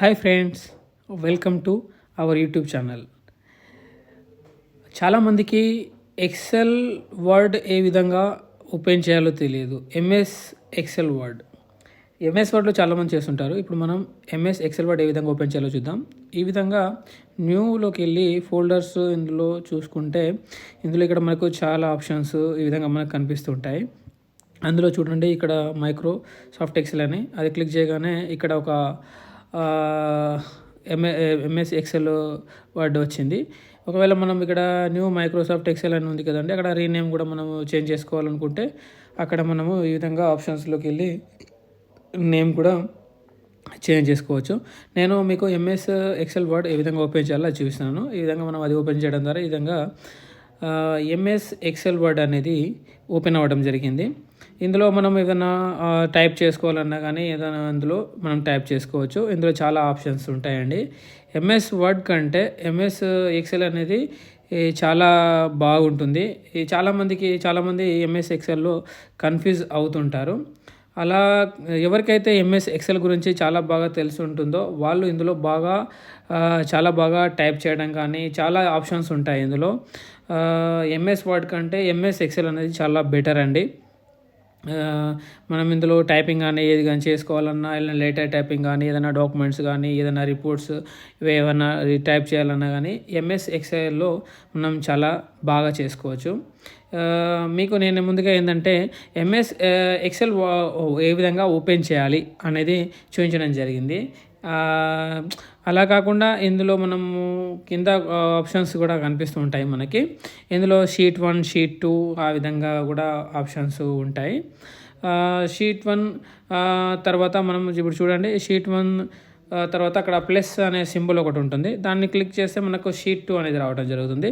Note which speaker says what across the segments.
Speaker 1: Hi friends welcome to our YouTube channel. చాలామందికి Excel Word ఏ విధంగా ఓపెన్ చేయాలో తెలియదు. MS Excel Word. ఎంఎస్ వర్డ్లో చాలామంది చేస్తుంటారు. ఇప్పుడు మనం ఎంఎస్ ఎక్సెల్ వర్డ్ ఏ విధంగా ఓపెన్ చేయాలో చూద్దాం. ఈ విధంగా న్యూలోకి వెళ్ళి ఫోల్డర్స్ ఇందులో చూసుకుంటే ఇందులో ఇక్కడ మనకు చాలా ఆప్షన్స్ ఈ విధంగా మనకు కనిపిస్తుంటాయి. అందులో చూడండి ఇక్కడ మైక్రో సాఫ్ట్ ఎక్సెల్ అని. అది క్లిక్ చేయగానే ఇక్కడ ఒక ఎంఏ ఎంఎస్ ఎక్సెల్ వర్డ్ వచ్చింది. ఒకవేళ మనం ఇక్కడ న్యూ మైక్రోసాఫ్ట్ ఎక్సెల్ అని ఉంది కదండి అక్కడ రీనేమ్ కూడా మనం చేంజ్ చేసుకోవాలనుకుంటే అక్కడ మనము ఈ విధంగా ఆప్షన్స్లోకి వెళ్ళి నేమ్ కూడా చేంజ్ చేసుకోవచ్చు. నేను మీకు ఎంఎస్ ఎక్సెల్ వర్డ్ ఏ విధంగా ఓపెన్ చేయాలో చూపిస్తున్నాను. ఈ విధంగా మనం అది ఓపెన్ చేయడం ద్వారా ఈ విధంగా ఎంఎస్ ఎక్సెల్ వర్డ్ అనేది ఓపెన్ అవ్వడం జరిగింది. ఇందులో మనం ఏదైనా టైప్ చేసుకోవాలన్నా కానీ ఏదైనా అందులో మనం టైప్ చేసుకోవచ్చు. ఇందులో చాలా ఆప్షన్స్ ఉంటాయండి. ఎంఎస్ వర్డ్ కంటే ఎంఎస్ ఎక్సెల్ అనేది చాలా బాగుంటుంది. చాలామందికి చాలామంది ఎంఎస్ ఎక్సెల్లో కన్ఫ్యూజ్ అవుతుంటారు. అలా ఎవరికైతే ఎంఎస్ ఎక్సెల్ గురించి చాలా బాగా తెలిసి ఉంటుందో వాళ్ళు ఇందులో బాగా చాలా బాగా టైప్ చేయడం కానీ చాలా ఆప్షన్స్ ఉంటాయి ఇందులో. ఎంఎస్ వర్డ్ కంటే ఎంఎస్ ఎక్సెల్ అనేది చాలా బెటర్ అండి. మనం ఇందులో టైపింగ్ కానీ ఏది కానీ చేసుకోవాలన్నా ఏదైనా లేటర్ టైపింగ్ కానీ ఏదైనా డాక్యుమెంట్స్ కానీ ఏదైనా రిపోర్ట్స్ ఏమైనా టైప్ చేయాలన్నా కానీ ఎంఎస్ ఎక్సెల్లో మనం చాలా బాగా చేసుకోవచ్చు. మీకు నేను ముందుగా ఏంటంటే ఎంఎస్ ఎక్సెల్ ఏ విధంగా ఓపెన్ చేయాలి అనేది చూపించడం జరిగింది. అలా కాకుండా ఇందులో మనము కింద ఆప్షన్స్ కూడా కనిపిస్తూ ఉంటాయి మనకి. ఇందులో షీట్ వన్ షీట్ టూ ఆ విధంగా కూడా ఆప్షన్స్ ఉంటాయి. షీట్ వన్ తర్వాత మనం ఇప్పుడు చూడండి షీట్ వన్ తర్వాత అక్కడ ప్లస్ అనే సింబల్ ఒకటి ఉంటుంది. దాన్ని క్లిక్ చేస్తే మనకు షీట్ టూ అనేది రావడం జరుగుతుంది.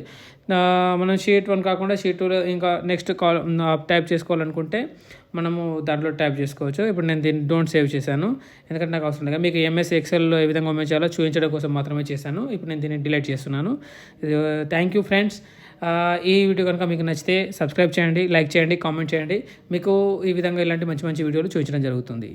Speaker 1: మనం షీట్ వన్ కాకుండా షీట్ టూలో ఇంకా నెక్స్ట్ కాల్ టైప్ చేసుకోవాలనుకుంటే మనము దాంట్లో టైప్ చేసుకోవచ్చు. ఇప్పుడు నేను దీన్ని డోంట్ సేవ్ చేశాను. ఎందుకంటే నాకు అవసరం లేదు. మీకు ఎంఎస్ ఎక్సెల్లో ఏ విధంగా ఓపెన్ చేయాలో చూపించడం కోసం మాత్రమే చేశాను. ఇప్పుడు నేను దీన్ని డిలీట్ చేస్తున్నాను. థ్యాంక్ యూ ఫ్రెండ్స్ ఈ వీడియో కనుక మీకు నచ్చితే సబ్స్క్రైబ్ చేయండి లైక్ చేయండి కామెంట్ చేయండి. మీకు ఈ విధంగా ఇలాంటి మంచి మంచి వీడియోలు చూపించడం జరుగుతుంది.